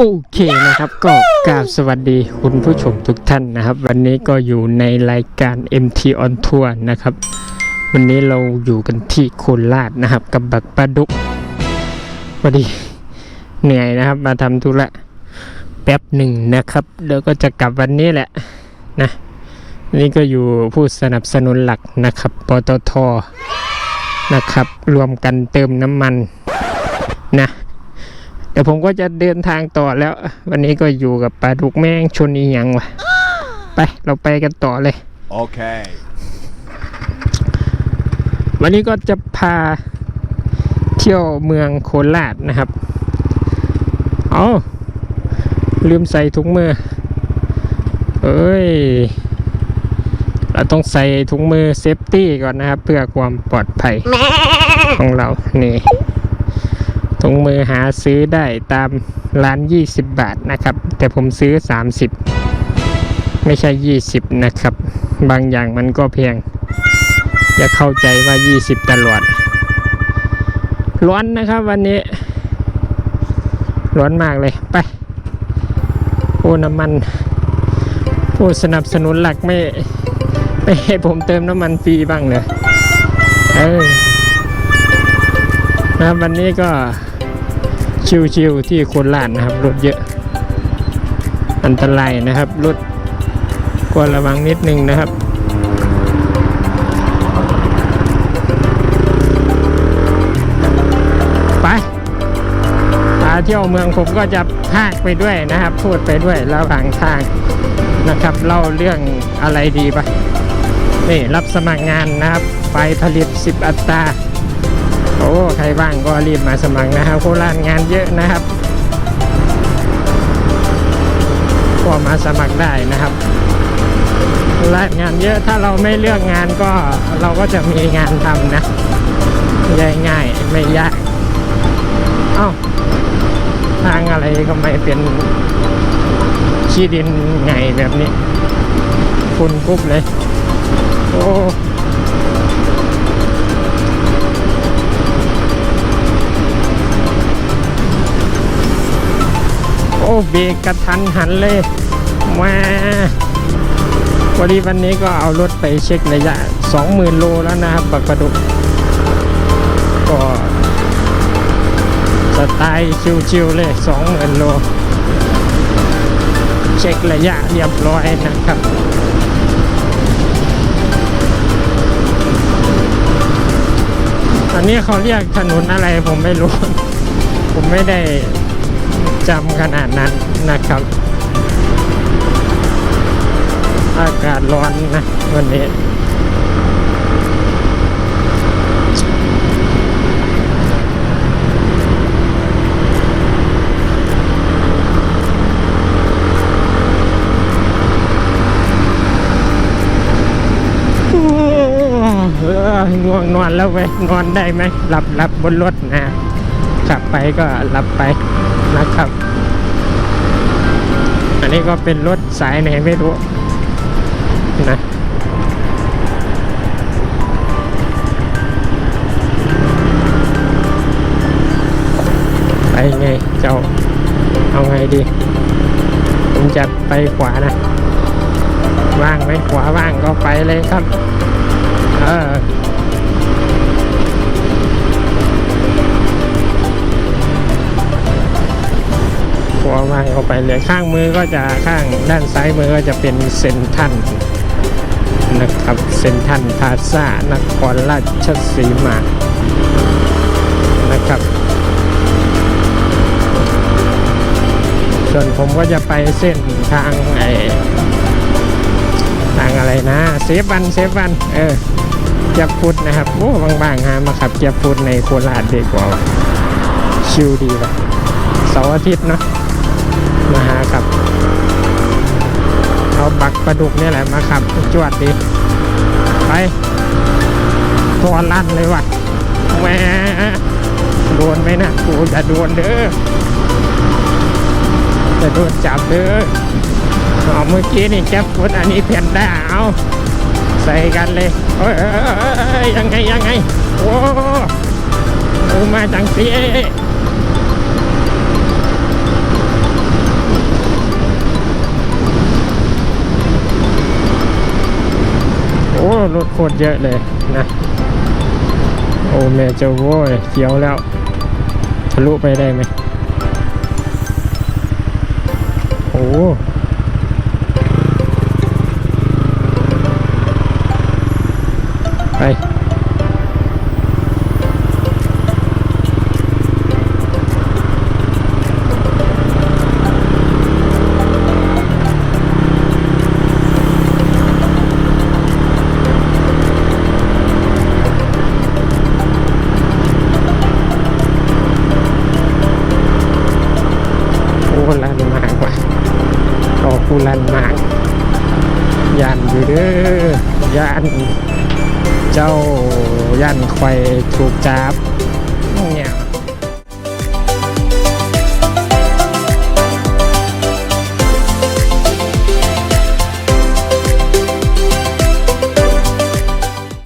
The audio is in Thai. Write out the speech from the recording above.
โอเคนะครับก็กราบสวัสดีคุณผู้ชมทุกท่านนะครับ วันนี้ก็อยู่ในรายการ MT on Tour นะครับ วันนี้เราอยู่กันที่โคราชนะครับ กับบักปลาดุกพอดีเหนื่อยนะครับ มาทำธุระแป๊บหนึ่งนะครับเดี๋ยวก็จะกลับวันนี้แหละนะนี่ก็อยู่ผู้สนับสนุนหลักนะครับปตทนะครับ รวมกันเติมน้ำมันนะ ดี๋ยวผมก็จะเดินทางต่อแล้ว วันนี้ก็อยู่กับปลาดุกแม่งชนอีหยังวะไปเราไปกันต่อเลย Okay. วันนี้ก็จะพาเที่ยวเมืองโคราชนะครับเอาลืมใส่ถุงมือ เอ้ย เราต้องใส่ถุงมือเซฟตี้ก่อนนะครับ เพื่อความปลอดภัยของเรา นี่ ถุงมือหาซื้อได้ตามร้าน 20 บาทนะครับ แต่ผมซื้อ 30 ไม่ใช่ 20 นะครับ บางอย่างมันก็เพียงอย่าเข้าใจว่า 20 ตลอด ร้อนนะครับวันนี้ ร้อนมากเลยไปโอ้น้ำมันผู้สนับสนุนหลักไม่ไม่ให้ผมเติมน้ำมันฟรีบ้างเลยเออนะวันนี้ก็ ชิวๆที่โคราชนะครับรถเยอะ อันตรายนะครับรถควรระวังนิดนึงนะครับไปพาเที่ยวเมืองผมก็จะพากไปด้วยนะครับ พูดไปด้วยระหว่างทางนะครับเล่าเรื่องอะไรดีปะนี่รับสมัครงานนะครับ ไปผลิต 10 อัตรา โอ้ใครว่างก็รีบมาสมัครนะครับโคราชงานเยอะนะครับก็มาสมัครได้นะครับราชงานเยอะถ้าเราไม่เลือกงานก็เราก็จะมีงานทำนะง่ายๆไม่ยากเอ้าทางอะไรก็ไม่เป็นขี้ดินไงแบบนี้ คุณกุ๊บเลย โอ้ อ้เบรกกระทันหันเลยมาวันนี้วันนี้ก็เอารถไปเช็คระยะ 20,000 โลแล้วนะครับปักกระดุกก็สไตล์ชิวๆเลย 20,000 โล เช็คระยะเรียบร้อยนะครับอันนี้เขาเรียกถนนอะไรผมไม่รู้ ผมไม่ได้ จำขนาดนั้นนะครับ อากาศร้อนนะวันนี้โอ้เออง่วงนอนแล้วเว้ยนอนได้ไหมหลับหลับบนรถนะขับไปก็หลับไป นะครับ อันนี้ก็เป็นรถสายไหนไม่รู้นะไปไงเจ้าเอาไงดี ผมจะไปขวานะ ว่างไหมขวาว่างก็ไปเลยครับ เออ วไม้ออกไปเลยข้างมือก็จะข้างด้านซ้ายมือก็จะเป็นเซนทันนะครับเซนทันพาซ่านครราชสีมานะครับส่วนผมก็จะไปเส้นทางไอทางอะไรนะเซฟวันเซฟวันเออเกียบพุทธนะครับโอ้บางๆฮะมาขับเกียบพุทธในโคราชดีกว่าชิลดีว่ะเสาร์อาทิตย์เนาะ มาหาครับ เอาบักปลาดุกนี่แหละมาขับจวดดี ไปตัวลั่นเลยว่ะแหมโดนไหมนะกูจะโดนเด้อจะโดนจับเด้อเอาเมื่อกี้นี่แก๊ปฟุตอันนี้เพียนด้าเอาใส่กันเลยเอ้ยยังไงยังไงโอ้โอ้มาจังสี ตรเยอะเลยนะ โอ้แม่เจ้าโว้ยเขียวแล้วทะลุไปได้ไหมโอ้ไป โอลันมากว่ะโอ้กูลันมากยันอยู่เด้อยันเจ้ายันควายถูกจับ